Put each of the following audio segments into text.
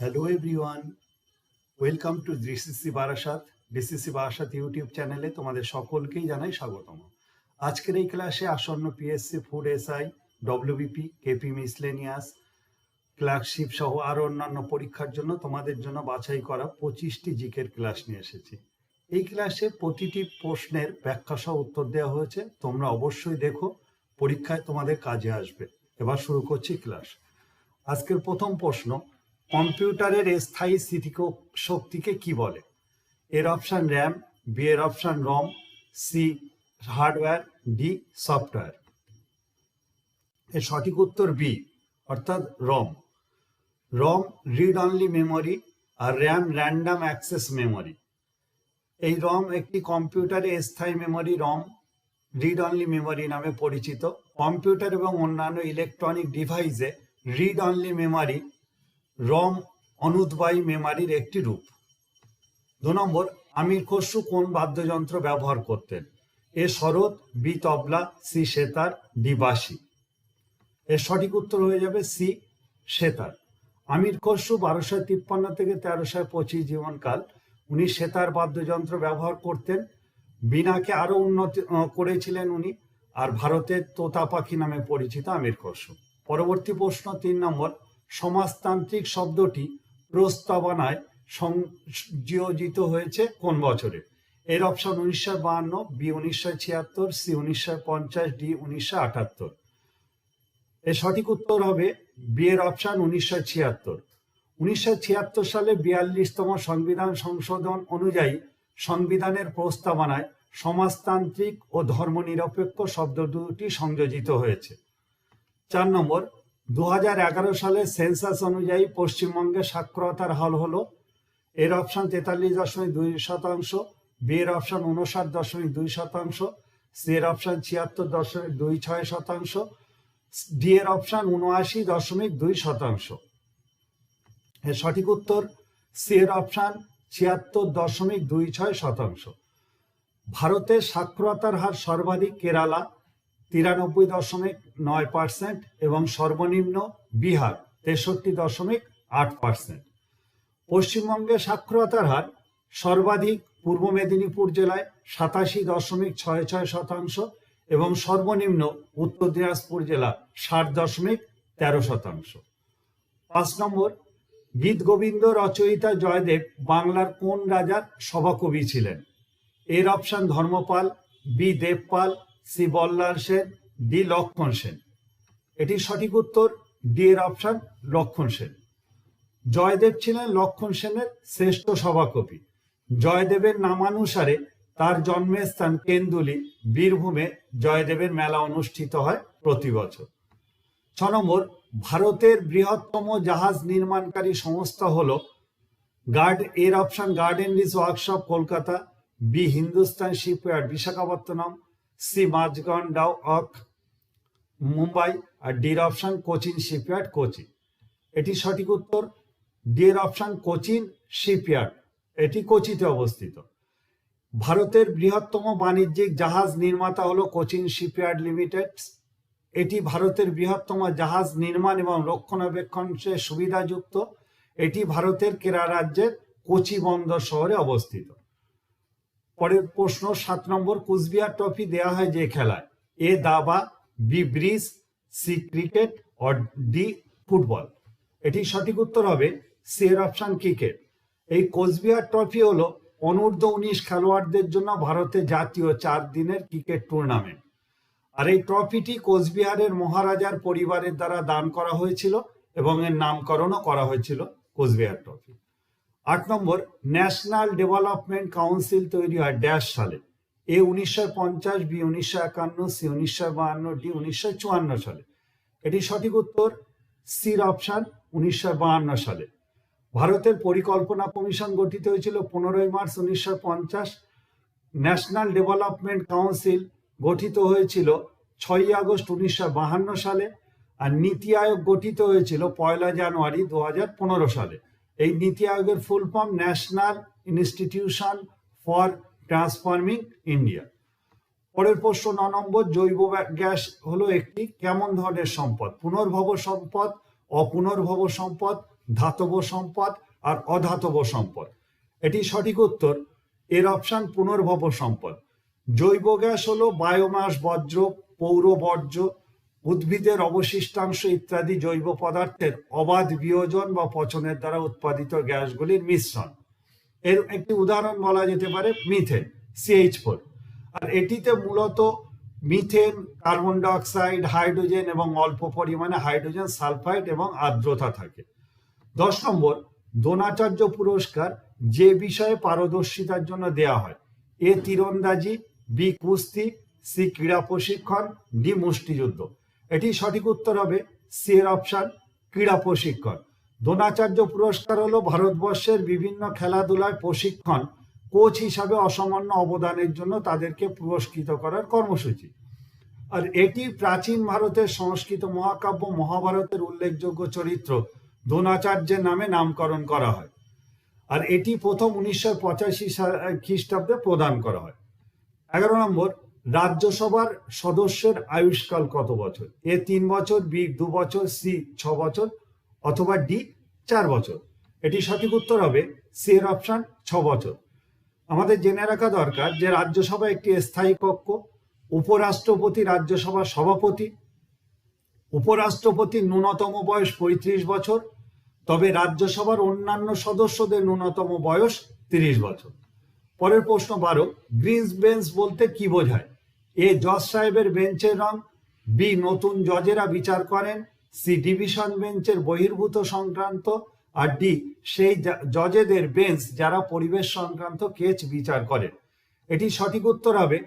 Hello everyone welcome to DCC Barasat DCC Barasat YouTube চ্যানেলে তোমাদের সকলকেই জানাই স্বাগতম। আজকের এই ক্লাসে আসন্ন PSC food SI WBP KP miscellaneous clerkship সহ আরও অন্যান্য পরীক্ষার জন্য তোমাদের জন্য বাছাই করা পঁচিশটি জিকের ক্লাস নিয়ে এসেছি। এই ক্লাসে প্রতিটি প্রশ্নের ব্যাখ্যা সহ উত্তর দেওয়া হয়েছে। তোমরা অবশ্যই দেখো, পরীক্ষায় তোমাদের কাজে আসবে। এবার শুরু করছি ক্লাস আজকের প্রথম প্রশ্ন কম্পিউটারের স্থায়ী স্থিতি শক্তিকে কি বলে? এর অপশান র্যাম, বি এর option ROM, C hardware, D software. এর সঠিক উত্তর বি, অর্থাৎ ROM. ROM read only memory আর র্যাম র্যান্ডাম অ্যাক্সেস মেমোরি এই রম একটি কম্পিউটারে স্থায়ী memory ROM read only memory নামে পরিচিত। কম্পিউটার এবং অন্যান্য ইলেকট্রনিক ডিভাইসে রিড অনলি মেমোরি রম অনুদ্বায়ী মেমারির একটি রূপ। দু নম্বর, আমির খসরু কোন বাদ্যযন্ত্র ব্যবহার করতেন? A Sarat, B tabla, C sitar, D বাঁশি। এর সঠিক উত্তর হয়ে যাবে সি সেতার। আমির খসরু বারোশো তিপ্পান্ন থেকে তেরোশো পঁচিশ জীবনকাল উনি সেতার বাদ্যযন্ত্র ব্যবহার করতেন। বিনাকে আরও উন্নতি করেছিলেন উনি। আর ভারতের তোতা পাখি নামে পরিচিত আমির খসরু। পরবর্তী প্রশ্ন তিন নম্বর সমাজতান্ত্রিক শব্দটি প্রস্তাবনায় সংযোজিত হয়েছে কোন বছরে? এর অপশন উনিশশো বাহান্ন, বি উনিশশো ছিয়াত্তর, সি উনিশশো পঞ্চাশ, ডি উনিশশো আটাত্তর। এর সঠিক উত্তর হবে বি এর অপশন উনিশশো ছিয়াত্তর। উনিশশো ছিয়াত্তর সালে বিয়াল্লিশতম সংবিধান সংশোধন অনুযায়ী সংবিধানের প্রস্তাবনায় সমাজতান্ত্রিক ও ধর্মনিরপেক্ষ শব্দ দুটি সংযোজিত হয়েছে। চার নম্বর দু সালে সেন্সাস অনুযায়ী পশ্চিমবঙ্গে সাক্ষরতার হাল হলো। এর অপশন তেতাল্লিশ দশমিক দুই শতাংশ, বি এর অপশন উনষাট দশমিক দুই শতাংশ, সি এর অপশন ছিয়াত্তর দশমিক দুই ছয় শতাংশ, ডি এর অপশন উনআশি দশমিক দুই শতাংশ। এর সঠিক উত্তর, সি এর অপশন ছিয়াত্তর দশমিক দুই ছয় শতাংশ। ভারতের সাক্ষরতার হার সর্বাধিক কেরালা তিরানব্বই দশমিক নয় পার্সেন্ট এবং সর্বনিম্ন বিহার তেষট্টি দশমিক আট পার্সেন্ট। পশ্চিমবঙ্গে সাক্ষরতার হার সর্বাধিক পূর্ব মেদিনীপুর জেলায় সাতাশি দশমিক ছয় ছয় শতাংশ এবং সর্বনিম্ন উত্তর দিনাজপুর জেলা ষাট দশমিক তেরো শতাংশ। পাঁচ নম্বর গীত গোবিন্দ রচয়িতা জয়দেব বাংলার কোন রাজার সভাকবি ছিলেন? এর option Dharmapal, B Devapal C Ballal Sen, D Lakshman Sen. এটি সঠিক উত্তর ডি এর অপশন লক্ষণ সেন। জয়দেব ছিলেন লক্ষণ সেনের শ্রেষ্ঠ সভাকবি। জয়দেবের নামানুসারে তার জন্মের স্থান কেন্দুলি, বীরভূমে জয়দেবের মেলা অনুষ্ঠিত হয় প্রতি বছর। ছ নম্বর, ভারতের বৃহত্তম জাহাজ নির্মাণকারী সংস্থা হল গার্ড, এর option garden reach workshop, Kolkata, B Hindustan shipyard, Visakhapatnam. C Mazagon dock, Mumbai, আর ডির অপশন কোচিন শিপইয়ার্ড কোচি এটি সঠিক উত্তর ডি এর অপশন কোচিন শিপইয়ার্ড। এটি কোচিতে অবস্থিত। ভারতের বৃহত্তম বাণিজ্যিক জাহাজ নির্মাতা হলো কোচিন শিপইয়ার্ড লিমিটেড। এটি ভারতের বৃহত্তম জাহাজ নির্মাণ এবং রক্ষণাবেক্ষণের সুবিধাযুক্ত। এটি ভারতের কেরা রাজ্যের কোচি বন্দর শহরে অবস্থিত। পরের প্রশ্ন, সাত নম্বর, কুচবিহার ট্রফি দেওয়া হয় যে খেলায়? এ, দাবা, বি, ব্রিজ, সি, ক্রিকেট ও ডি, ফুটবল। এটি সঠিক উত্তর হবে সি এর অপশন ক্রিকেট। এই কোচবিহার ট্রফি হলো অনূর্ধ্ব উনিশ খেলোয়াড়দের জন্য ভারতের জাতীয় চার দিনের ক্রিকেট টুর্নামেন্ট। আর এই ট্রফিটি কোচবিহারের মহারাজার পরিবারের দ্বারা দান করা হয়েছিল এবং এর নামকরণও করা হয়েছিল কোচবিহার ট্রফি। আট নম্বর ন্যাশনাল ডেভেলপমেন্ট কাউন্সিল তৈরি হয় ড্যাশ সালে। এ উনিশশো পঞ্চাশ, বি উনিশশো একান্ন, সি উনিশশো বাহান্ন, ডি উনিশশো চুয়ান্ন সালে। এটি সঠিক উত্তর, সির অপশন উনিশশো বাহান্ন সালে। ভারতের পরিকল্পনা কমিশন গঠিত হয়েছিল পনেরোই মার্চ উনিশশো পঞ্চাশ। ন্যাশনাল ডেভেলপমেন্ট কাউন্সিল গঠিত হয়েছিল ছয়ই আগস্ট উনিশশো বাহান্ন সালে। আর নীতি আয়োগ গঠিত হয়েছিল পয়লা জানুয়ারি দু সালে। এই NITI আয়োগের full form National Institution for Transforming India পরের প্রশ্ন, ন নম্বর, জৈব গ্যাস হলো একটি কেমন ধরনের সম্পদ? পুনর্ভব সম্পদ, অপুনর্ভব সম্পদ, ধাতব সম্পদ আর অধাতব সম্পদ। এটি সঠিক উত্তর, এর অপশন পুনর্ভব সম্পদ। জৈব গ্যাস হলো বায়োমাস বজ্র, পৌর বর্জ্য উদ্ভিদের অবশিষ্টাংশ ইত্যাদি জৈব পদার্থের অবাধ বিয়োজন বা পচনের দ্বারা উৎপাদিত গ্যাসগুলির মিশ্রণ। এর একটি উদাহরণ বলা যেতে পারে মিথেন সিএইচ ফোর আর এটিতে মূলত মিথেন, কার্বন ডাইঅক্সাইড, হাইড্রোজেন এবং অল্প পরিমাণে হাইড্রোজেন সালফাইড এবং আর্দ্রতা থাকে। দশ নম্বর, দ্রোণাচার্য পুরস্কার যে বিষয়ে পারদর্শিতার জন্য দেয়া হয়। এ তীরন্দাজি, বি কুস্তি, সি ক্রীড়া প্রশিক্ষণ, ডি মুষ্টিযুদ্ধ। এটি সঠিক উত্তর হবে সি এর অপশন ক্রীড়া প্রশিক্ষণ। দ্রোণাচার্য পুরস্কার হলো ভারতবর্ষের বিভিন্ন খেলাধুলায় প্রশিক্ষণ কোচ হিসাবে অসামান্য অবদানের জন্য তাদেরকে পুরস্কৃত করার কর্মসূচি। আর এটি প্রাচীন ভারতের সংস্কৃত মহাকাব্য, মহাভারতের উল্লেখযোগ্য চরিত্র দ্রোণাচার্যের নামে নামকরণ করা হয়। আর এটি প্রথম উনিশশো পঁচাশি খ্রিস্টাব্দে প্রদান করা হয়। এগারো নম্বর রাজ্যসভার সদস্যের আয়ুষ্কাল কত বছর? এ তিন বছর, বি দু বছর, সি ছ বছর, অথবা ডি চার বছর। এটি সঠিক উত্তর হবে সি এর অপশন ছ বছর। আমাদের জেনে রাখা দরকার যে রাজ্যসভা একটি স্থায়ী কক্ষ, উপরাষ্ট্রপতি রাজ্যসভার সভাপতি উপরাষ্ট্রপতির ন্যূনতম বয়স পঁয়ত্রিশ বছর, তবে রাজ্যসভার অন্যান্য সদস্যদের ন্যূনতম বয়স তিরিশ বছর। পরের প্রশ্ন বারো, গ্রিনস বেঞ্চ বলতে কি বোঝায়? এ, জজ সাহেবের বেঞ্চের রং, বি, নতুন জজেরা বিচার করেন, সি, ডিভিশন বেঞ্চের বহির্ভূত সংক্রান্ত, আর ডি, সেই জজেদের বেঞ্চ যারা পরিবেশ সংক্রান্ত কেচ বিচার করেন। এটি সঠিক উত্তর হবে,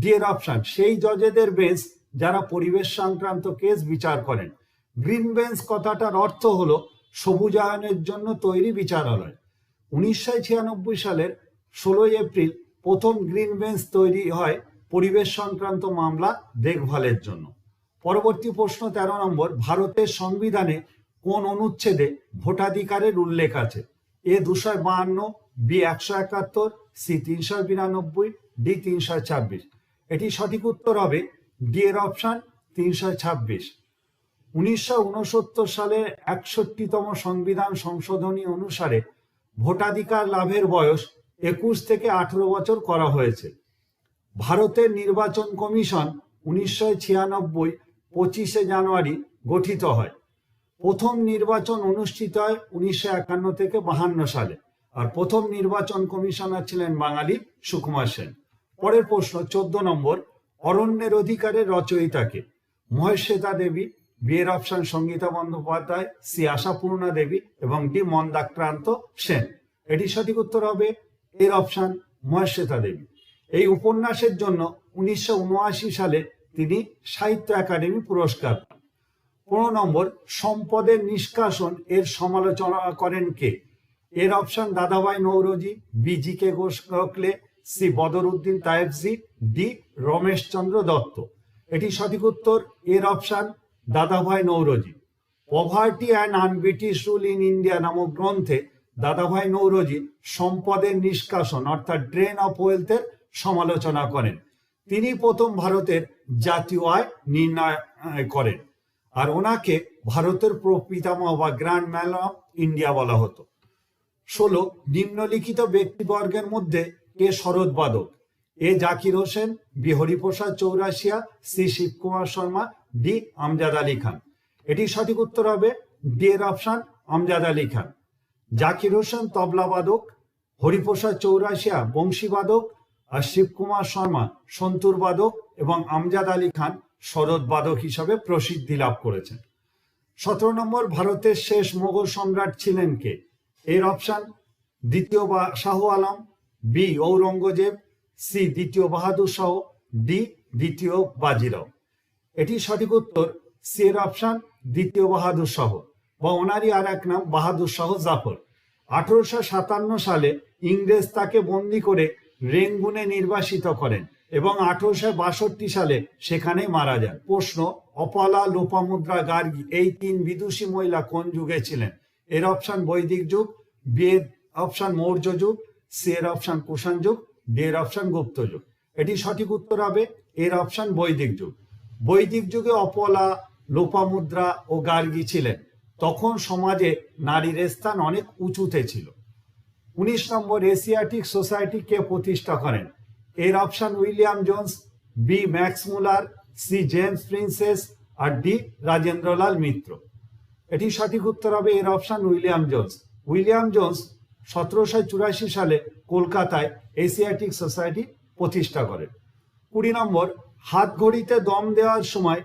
ডি এর অপশন, সেই জজেদের বেঞ্চ যারা পরিবেশ সংক্রান্ত কেস বিচার করেন। গ্রিন বেঞ্চ কথাটার অর্থ হলো সবুজায়নের জন্য তৈরি বিচারালয়। উনিশশো ছিয়ানব্বই সালের ষোলোই এপ্রিল প্রথম গ্রিন বেঞ্চ তৈরি হয় পরিবেশ সংক্রান্ত মামলা দেখভালের জন্য। পরবর্তী প্রশ্ন তেরো নম্বর, ভারতের সংবিধানে কোন অনুচ্ছেদে ভোটাধিকারের উল্লেখ আছে? এ দুশো বাহান্ন, বি একশো একাত্তর, সি তিনশো বিরানব্বই, ডি তিনশো ছাব্বিশ। এটি সঠিক উত্তর হবে ডি এর অপশন তিনশো ছাব্বিশ। উনিশশো সালে একষট্টিতম সংবিধান সংশোধনী অনুসারে ভোটাধিকার লাভের বয়স একুশ থেকে আঠেরো বছর করা হয়েছে। ভারতের নির্বাচন কমিশন উনিশশো ছিয়ানব্বই পঁচিশে জানুয়ারি গঠিত হয়। প্রথম নির্বাচন অনুষ্ঠিত হয় উনিশশো একান্ন থেকে বাহান্ন সালে। আর প্রথম নির্বাচন কমিশনার ছিলেন বাঙালি সুকুমার সেন। পরের প্রশ্ন, চোদ্দ নম্বর, অরণ্যের অধিকারের রচয়িতাকে। মহেশ্বেতা দেবী, বিয়ের অপশন সঙ্গীতা বন্দ্যোপাধ্যায় সি আশাপূর্ণা দেবী এবং ডি মন্দাক্রান্ত সেন। এটি সঠিক উত্তর হবে এর অপশন মহেশ্বেতা দেবী। এই উপন্যাসের জন্য উনিশশো উনআশি সালে তিনি সাহিত্য একাডেমি পুরস্কার পান। পনেরো নম্বর, সম্পদের নিষ্কাশন এর সমালোচনা করেন কে? এর option Dadabhai Naoroji B G K Ghosh Gokhale C Badruddin Tyabji D Romeshchandra Dutt. এটি সঠিক উত্তর, এর option Dadabhai Naoroji. Poverty and unBritish rule in India নামক গ্রন্থে দাদাভাই নৌরজি সম্পদের নিষ্কাশন, অর্থাৎ ড্রেন অফ ওয়েলথের সমালোচনা করেন। তিনি প্রথম ভারতের জাতীয় আয় নির্ণয় করেন। আর ওনাকে ভারতের প্রপিতামহ বা গ্র্যান্ড ম্যান অফ ইন্ডিয়া বলা হতো। ষোলো, নিম্নলিখিত ব্যক্তিবর্গের মধ্যে কে শরৎবাদক A Zakir Hussain, B Hariprasad Chaurasia, C Shivkumar Sharma, D Amjad Ali Khan. এটি সঠিক উত্তর হবে ডি এর অপশন আমজাদ আলী খান। জাকির হোসেন তবলাবাদক হরিপ্রসাদ চৌরাশিয়া বংশীবাদক আর শিবকুমার শর্মা, সন্তুর বাদক এবং আমজাদ আলী খান শরৎ বাদক হিসাবে প্রসিদ্ধি লাভ করেছেন। সতেরো নম্বর, ভারতের শেষ মোগল সম্রাট ছিলেন কে? এর অপশন, দ্বিতীয় বা শাহ আলম, বি ঔরঙ্গজেব, সি দ্বিতীয় বাহাদুর শাহ, ডি দ্বিতীয় বাজিরাও। এটি সঠিক উত্তর, সি এর অপশন, দ্বিতীয় বাহাদুর শাহ। বা ওনারই আর এক নাম বাহাদুর শাহ জাফর। আঠারোশো সাতান্ন সালে ইংরেজ তাকে বন্দি করে রেঙ্গুনে নির্বাসিত করেন এবং আঠারোশো বাষট্টি সালে সেখানে মারা যান। প্রশ্ন, অপলা লোপামুদ্রা গার্গী এই তিন বিদুষী মহিলা কোন যুগে ছিলেন? এর অপশন বৈদিক যুগ বি এর অপশন মৌর্য যুগ সি এর অপশন কুষাণ যুগ এর অপশন গুপ্ত যুগ। এটি সঠিক উত্তর হবে, এর অপশন বৈদিক যুগ। বৈদিক যুগে অপলা, লোপামুদ্রা ও গার্গী ছিলেন। তখন সমাজে নারীর স্থান অনেক উঁচুতে ছিল। উনিশ নম্বর এশিয়াটিক সোসাইটি কে প্রতিষ্ঠা করেন? এর option William Jones, B Max Muller, C James Prinsep আর ডি রাজেন্দ্রলাল মিত্র। এটি সঠিক উত্তর হবে এর option William Jones. William Jones সতেরোশো চুরাশি সালে কলকাতায় এশিয়াটিক সোসাইটি প্রতিষ্ঠা করেন। কুড়ি নম্বর হাত ঘড়িতে দম দেওয়ার সময়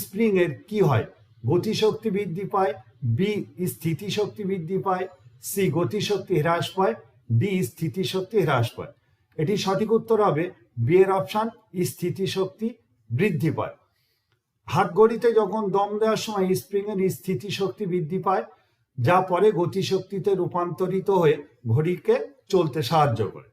স্প্রিং এর কি হয়? গতিশক্তি বৃদ্ধি পায় বি স্থিতিশক্তি বৃদ্ধি পায়। সি গতিশক্তি হ্রাস পায়। ডি স্থিতিশক্তি হ্রাস পায়। এটি সঠিক উত্তর হবে বি এর অপশন, স্থিতিশক্তি বৃদ্ধি পায়। হাত ঘড়িতে যখন দম দেওয়ার সময় স্প্রিং এর স্থিতিশক্তি বৃদ্ধি পায়, যা পরে গতিশক্তিতে রূপান্তরিত হয়ে ঘড়িকে চলতে সাহায্য করে।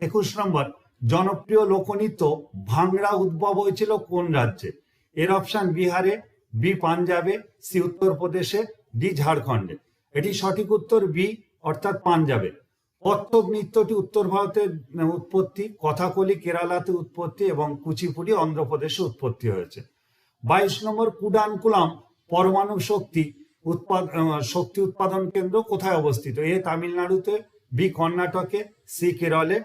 একুশ নম্বর, জনপ্রিয় লোকনৃত্য ভাংড়া উদ্ভব হয়েছিল কোন রাজ্যে? এর অপশান বিহারে বি পাঞ্জাবে সি উত্তরপ্রদেশে ডি ঝাড়খণ্ডে এটি সঠিক উত্তর বি অর্থাৎ পাঞ্জাবে কত্থক নৃত্যটি উত্তর ভারতের উৎপত্তি, কথাকলি, কেরালাতে উৎপত্তি এবং কুচিপুড়ি, অন্ধ্রপ্রদেশে উৎপত্তি হয়েছে। বাইশ নম্বর, কুডানকুলাম, পরমাণু শক্তি উৎপাদ শক্তি উৎপাদন কেন্দ্র কোথায় অবস্থিত? এ তামিলনাড়ুতে বি কর্ণাটকে সি কেরলে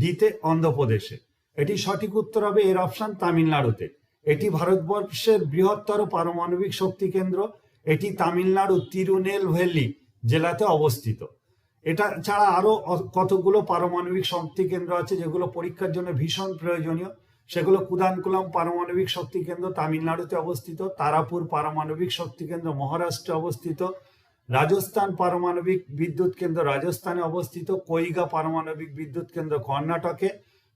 ডিতে অন্ধ্রপ্রদেশে। এটি সঠিক উত্তর হবে এর অপশন তামিলনাড়ুতে। এটি ভারতবর্ষের বৃহত্তর পারমাণবিক শক্তি কেন্দ্র। এটি তামিলনাড়ু তিরুনেলভেলি জেলাতে অবস্থিত। এটা ছাড়া আরও কতগুলো পারমাণবিক শক্তি কেন্দ্র আছে যেগুলো পরীক্ষার জন্য ভীষণ প্রয়োজনীয়? সেগুলো কুদানকুলাম পারমাণবিক শক্তি কেন্দ্র তামিলনাড়ুতে অবস্থিত, তারাপুর পারমাণবিক শক্তি কেন্দ্র মহারাষ্ট্রে অবস্থিত, রাজস্থান পারমাণবিক বিদ্যুৎ কেন্দ্র রাজস্থানে অবস্থিত, কৈগা পারমাণবিক বিদ্যুৎ কেন্দ্র কর্ণাটকে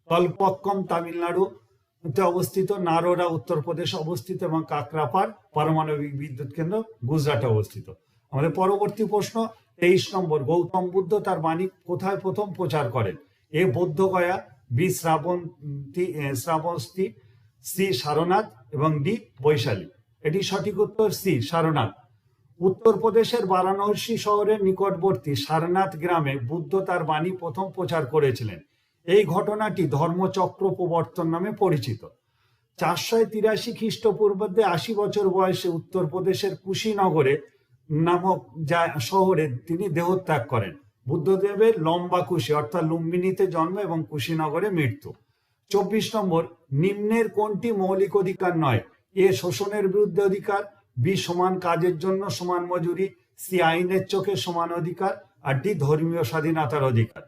কল্পক্কম তামিলনাড়ুতে অবস্থিত নারোরা উত্তরপ্রদেশে অবস্থিত এবং কাকরাপার পারমাণবিক বিদ্যুৎ কেন্দ্র গুজরাটে অবস্থিত। আমাদের পরবর্তী প্রশ্ন, তেইশ নম্বর, গৌতম বুদ্ধ তার বাণী কোথায় প্রথম প্রচার করেন? A Bodhgaya, B Shravasti Shravasti, C Sarnath এবং ডি বৈশালী। এটি সঠিক উত্তর সি, সারনাথ। উত্তরপ্রদেশের বারাণসী শহরের নিকটবর্তী সারনাথ গ্রামে বুদ্ধ তার বাণী প্রথম প্রচার করেছিলেন। এই ঘটনাটি ধর্মচক্র প্রবর্তন নামে পরিচিত। চারশো তিরাশি খ্রিস্টপূর্বাব্দে আশি বছর বয়সে উত্তরপ্রদেশের কুশীনগরে নামক যা শহরে তিনি দেহত্যাগ করেন। বুদ্ধদেবের লম্বা কুশি, অর্থাৎ লুম্বিনীতে জন্ম এবং কুশীনগরে মৃত্যু। চব্বিশ নম্বর, নিম্নের কোনটি মৌলিক অধিকার নয়? এ শোষণের বিরুদ্ধে অধিকার, বি সমান কাজের জন্য সমান মজুরি, সি আইনের চোখে সমান অধিকার, আর ডি ধর্মীয় স্বাধীনতার অধিকার।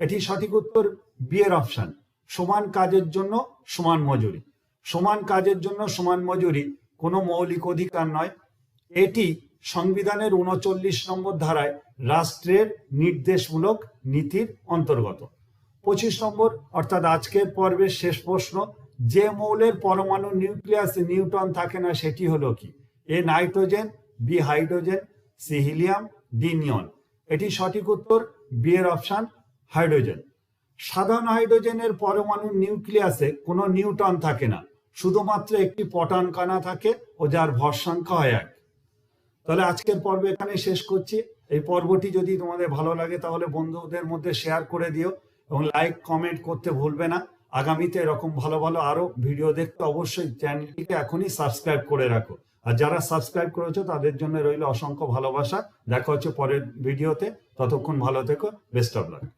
এটি সঠিক উত্তর বি এর অপশন সমান কাজের জন্য সমান মজুরি। সমান কাজের জন্য সমান মজুরি কোনো মৌলিক অধিকার নয়। এটি সংবিধানের উনচল্লিশ নম্বর ধারায় রাষ্ট্রের নির্দেশমূলক নীতির অন্তর্গত। পঁচিশ নম্বর, অর্থাৎ আজকের পর্বের শেষ প্রশ্ন, যে মৌলের পরমাণু নিউক্লিয়াসে নিউটন থাকে না, সেটি হলো কি? A nitrogen, B hydrogen, C helium, D neon. এটি সঠিক উত্তর বি এর অপশন হাইড্রোজেন। সাধারণ হাইড্রোজেনের পরমাণু নিউক্লিয়াসে কোনো নিউটন থাকে না। শুধুমাত্র একটি পটান কণা থাকে, ও যার ভর সংখ্যা হয় এক। তাহলে আজকের পর্ব এখানে শেষ করছি। এই পর্বটি যদি তোমাদের ভালো লাগে, তাহলে বন্ধুদের মধ্যে শেয়ার করে দিও এবং লাইক, কমেন্ট করতে ভুলবে না। আগামীতে এরকম ভালো ভালো আরও ভিডিও দেখতে অবশ্যই চ্যানেলটিকে এখনই সাবস্ক্রাইব করে রাখো। আর যারা সাবস্ক্রাইব করেছ, তাদের জন্য রইল অসংখ্য ভালোবাসা। দেখা হচ্ছে পরের ভিডিওতে। ততক্ষণ ভালো থেকো। Best of luck.